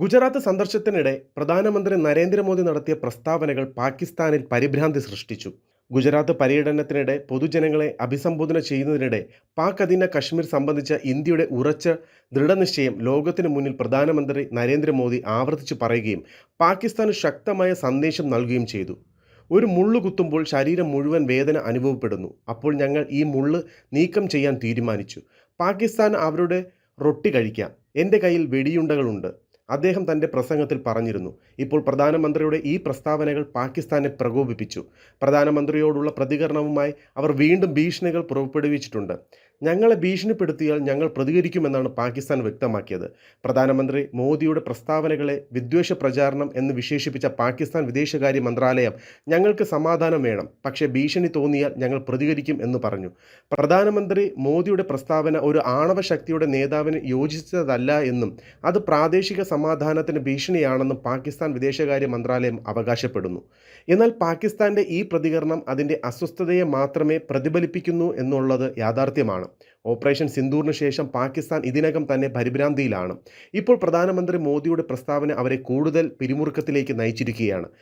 ഗുജറാത്ത് സന്ദർശനത്തിനിടെ പ്രധാനമന്ത്രി നരേന്ദ്രമോദി നടത്തിയ പ്രസ്താവനകൾ പാകിസ്ഥാനിൽ പരിഭ്രാന്തി സൃഷ്ടിച്ചു. ഗുജറാത്ത് പര്യടനത്തിനിടെ പൊതുജനങ്ങളെ അഭിസംബോധന ചെയ്യുന്നതിനിടെ പാക് അധീന കശ്മീർ സംബന്ധിച്ച ഇന്ത്യയുടെ ഉറച്ച ദൃഢനിശ്ചയം ലോകത്തിന് മുന്നിൽ പ്രധാനമന്ത്രി നരേന്ദ്രമോദി ആവർത്തിച്ചു പറയുകയും പാകിസ്ഥാന് ശക്തമായ സന്ദേശം നൽകുകയും ചെയ്തു. ഒരു മുള്ളു കുത്തുമ്പോൾ ശരീരം മുഴുവൻ വേദന അനുഭവപ്പെടുന്നു. അപ്പോൾ ഞങ്ങൾ ഈ മുള്ള് നീക്കം ചെയ്യാൻ തീരുമാനിച്ചു. പാകിസ്ഥാൻ അവരുടെ റൊട്ടി കഴിക്കാം. എന്റെ കയ്യിൽ വെടിയുണ്ടകളുണ്ട്. അദ്ദേഹം തന്റെ പ്രസംഗത്തിൽ പറഞ്ഞിരുന്നു. ഇപ്പോൾ പ്രധാനമന്ത്രിയുടെ ഈ പ്രസ്താവനകൾ പാകിസ്ഥാനെ പ്രകോപിപ്പിച്ചു. പ്രധാനമന്ത്രിയോടുള്ള പ്രതികരണവുമായി അവർ വീണ്ടും ഭീഷണികൾ പുറപ്പെടുവിച്ചിട്ടുണ്ട്. ഞങ്ങളെ ഭീഷണിപ്പെടുത്തിയാൽ ഞങ്ങൾ പ്രതികരിക്കുമെന്നാണ് പാകിസ്ഥാൻ വ്യക്തമാക്കിയത്. പ്രധാനമന്ത്രി മോദിയുടെ പ്രസ്താവനകളെ വിദ്വേഷ പ്രചാരണം എന്ന് വിശേഷിപ്പിച്ച പാകിസ്ഥാൻ വിദേശകാര്യ മന്ത്രാലയം ഞങ്ങൾക്ക് സമാധാനം വേണം പക്ഷേ ഭീഷണി തോന്നിയാൽ ഞങ്ങൾ പ്രതികരിക്കും എന്ന് പറഞ്ഞു. പ്രധാനമന്ത്രി മോദിയുടെ പ്രസ്താവന ഒരു ആണവ ശക്തിയുടെ നേതാവിന് യോജിച്ചതല്ല എന്നും അത് പ്രാദേശിക സമാധാനത്തിന് ഭീഷണിയാണെന്നും പാകിസ്ഥാൻ വിദേശകാര്യ മന്ത്രാലയം അവകാശപ്പെടുന്നു. എന്നാൽ പാകിസ്ഥാന്റെ ഈ പ്രതികരണം അതിന്റെ അസ്വസ്ഥതയെ മാത്രമേ പ്രതിഫലിപ്പിക്കുന്നു എന്നുള്ളത് യാഥാർത്ഥ്യമാണ്. ഓപ്പറേഷൻ സിന്ദൂറിന് ശേഷം പാകിസ്ഥാൻ ഇതിനകം തന്നെ പരിഭ്രാന്തിയിലാണ്. ഇപ്പോൾ പ്രധാനമന്ത്രി മോദിയുടെ പ്രസ്താവന അവരെ കൂടുതൽ പിരിമുറുക്കത്തിലേക്ക് നയിച്ചിരിക്കുകയാണ്.